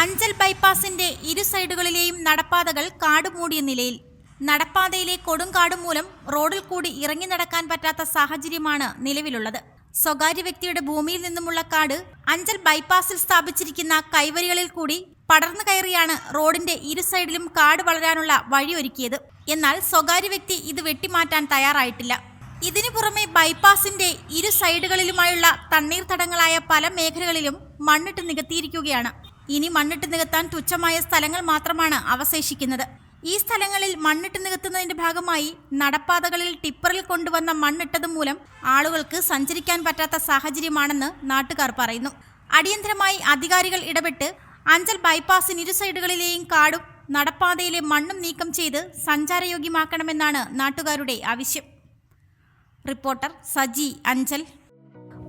അഞ്ചൽ ബൈപ്പാസിന്റെ ഇരു സൈഡുകളിലെയും നടപ്പാതകൾ കാടുമൂടിയ നിലയിൽ. നടപ്പാതയിലെ കൊടുങ്കാട് മൂലം റോഡിൽ കൂടി ഇറങ്ങി നടക്കാൻ പറ്റാത്ത സാഹചര്യമാണ് നിലവിലുള്ളത്. സ്വകാര്യ വ്യക്തിയുടെ ഭൂമിയിൽ നിന്നുമുള്ള കാട് അഞ്ചൽ ബൈപ്പാസിൽ സ്ഥാപിച്ചിരിക്കുന്ന കൈവരികളിൽ കൂടി പടർന്നു കയറിയാണ് റോഡിന്റെ ഇരു സൈഡിലും കാട് വളരാനുള്ള വഴിയൊരുക്കിയത്. എന്നാൽ സ്വകാര്യ വ്യക്തി ഇത് വെട്ടിമാറ്റാൻ തയ്യാറായിട്ടില്ല. ഇതിനു പുറമെ ബൈപ്പാസിന്റെ ഇരു സൈഡുകളിലുമായുള്ള തണ്ണീർത്തടങ്ങളായ പല മേഖലകളിലും മണ്ണിട്ട് നികത്തിയിരിക്കുകയാണ്. ഇനി മണ്ണിട്ട് നികത്താൻ തുച്ഛമായ സ്ഥലങ്ങൾ മാത്രമാണ് അവശേഷിക്കുന്നത്. ഈ സ്ഥലങ്ങളിൽ മണ്ണിട്ട് നികത്തുന്നതിന്റെ ഭാഗമായി നടപ്പാതകളിൽ ടിപ്പറിൽ കൊണ്ടുവന്ന മണ്ണിട്ടത് മൂലം ആളുകൾക്ക് സഞ്ചരിക്കാൻ പറ്റാത്ത സാഹചര്യമാണെന്ന് നാട്ടുകാർ പറയുന്നു. അടിയന്തരമായി അധികാരികൾ ഇടപെട്ട് അഞ്ചൽ ബൈപ്പാസിന് ഇരു സൈഡുകളിലെയും കാടും നടപ്പാതയിലെ മണ്ണും നീക്കം ചെയ്ത് സഞ്ചാരയോഗ്യമാക്കണമെന്നാണ് നാട്ടുകാരുടെ ആവശ്യം. റിപ്പോർട്ടർ സജി അഞ്ചൽ.